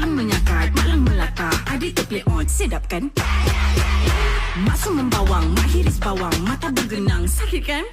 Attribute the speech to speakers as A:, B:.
A: Paling menyakat, malang melata Adik tepi on, sedap kan? Masuk membawang, mak hiris bawang Mata bergenang, sakit kan?